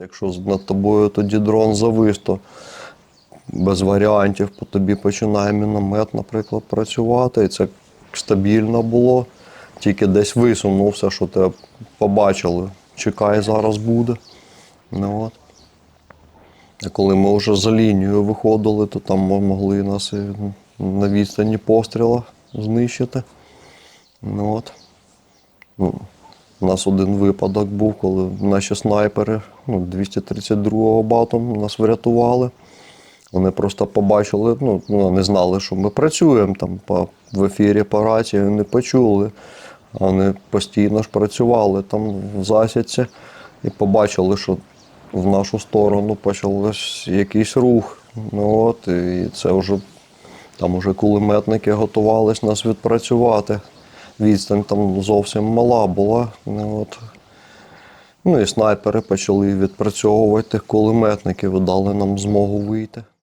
Якщо над тобою тоді дрон завис, то без варіантів по тобі починає міномет, наприклад, працювати. І це стабільно було. Тільки десь висунувся, що тебе побачили. Чекай, зараз буде. Ну, от. А коли ми вже за лінією виходили, то там могли нас і на відстані постріла знищити. Ну, от. Ну, у нас один випадок був, коли наші снайпери ну, 232-го батом нас врятували. Вони просто побачили, ну, ну, не знали, що ми працюємо там по, в ефірі по рації, не почули. Вони постійно ж працювали там в засідці і побачили, що в нашу сторону почався якийсь рух. Ну, от, і це вже там уже кулеметники готувались нас відпрацювати. Відстань там зовсім мала була. Ну, от. ну і снайпери почали відпрацьовувати кулеметники кулеметників дали нам змогу вийти.